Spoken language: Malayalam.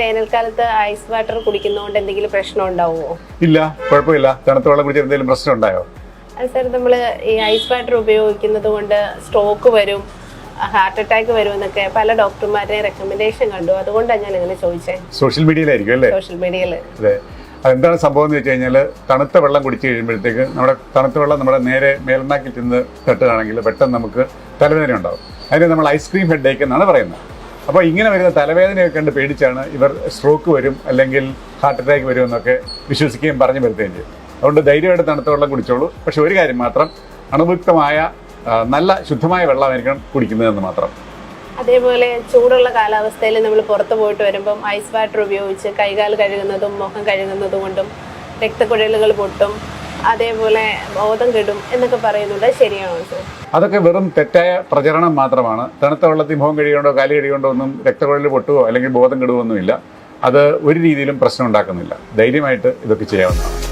വേനൽക്കാലത്ത് ഐസ് വാട്ടർ കുടിക്കുന്നതുകൊണ്ട് എന്തെങ്കിലും പ്രശ്നം ഉണ്ടാവുമോ ഇല്ല കുഴപ്പമില്ല. തണുത്ത വെള്ളം കുടിച്ച എന്തെങ്കിലും പ്രശ്നം ഉണ്ടായോ? സാർ നമ്മൾ ഈ ഐസ് വാട്ടർ ഉപയോഗിക്കുന്നത് കൊണ്ട് സ്ട്രോക്ക് വരും ഹാർട്ട് അറ്റാക്ക് വരും എന്നൊക്കെ പല ഡോക്ടർമാരുടെയും റെക്കമെൻഡേഷൻ കണ്ടു. അതുകൊണ്ടാണ് ഞാൻ ഇങ്ങനെ ചോദിച്ചത് സോഷ്യൽ മീഡിയയിലായിരിക്കും അല്ലേ? സോഷ്യൽ മീഡിയയിൽ അതെ. അതെന്താണ് സംഭവം എന്ന് വെച്ച് കഴിഞ്ഞാൽ തണുത്ത വെള്ളം കുടിച്ച് കഴിയുമ്പോഴത്തേക്ക് നമ്മുടെ തണുത്ത വെള്ളം നമ്മുടെ നേരെ മേൽനാക്കിൽ ചെന്ന് തട്ടുകയാണെങ്കിൽ പെട്ടെന്ന് നമുക്ക് തലവേദന ഉണ്ടാവും. അതിന് നമ്മൾ ഐസ്ക്രീം ഹെഡ് എന്നാണ് പറയുന്നത്. അപ്പോൾ ഇങ്ങനെ വരുന്ന തലവേദനയൊക്കെ കണ്ട് പേടിച്ചാണ് ഇവർ സ്ട്രോക്ക് വരും അല്ലെങ്കിൽ ഹാർട്ട് അറ്റാക്ക് വരും എന്നൊക്കെ വിശ്വസിക്കുകയും പറഞ്ഞു വരുത്തുകയും ചെയ്യും. അതുകൊണ്ട് ധൈര്യമായിട്ട് തണുത്ത വെള്ളം കുടിച്ചോളൂ. പക്ഷെ ഒരു കാര്യം മാത്രം അണുവിക്തമായ നല്ല ശുദ്ധമായ വെള്ളമായിരിക്കണം കുടിക്കുന്നതെന്ന് മാത്രം. അതേപോലെ ചൂടുള്ള കാലാവസ്ഥയിൽ നമ്മൾ പുറത്ത് പോയിട്ട് വരുമ്പം ഐസ് വാട്ടർ ഉപയോഗിച്ച് കൈകാൽ കഴുകുന്നതും മുഖം കഴുകുന്നതും കൊണ്ടും രക്തക്കുഴലുകൾ പൊട്ടും. അതേപോലെ ബോധം കെടും എന്നൊക്കെ പറയുന്നുണ്ട്. ശരിയാണോ സർ? അതൊക്കെ വെറും തെറ്റായ പ്രചരണം മാത്രമാണ്. തണുത്ത വെള്ളത്തിൽ മുഖം കഴിയുകൊണ്ടോ കാലി കഴിയുകൊണ്ടോ ഒന്നും രക്തക്കുഴലിൽ പൊട്ടുകയോ അല്ലെങ്കിൽ ബോധം കെടുവോ ഒന്നുമില്ല. അത് ഒരു രീതിയിലും പ്രശ്നം ഉണ്ടാക്കുന്നില്ല. ധൈര്യമായിട്ട് ഇതൊക്കെ ചെയ്യാവുന്നതാണ്.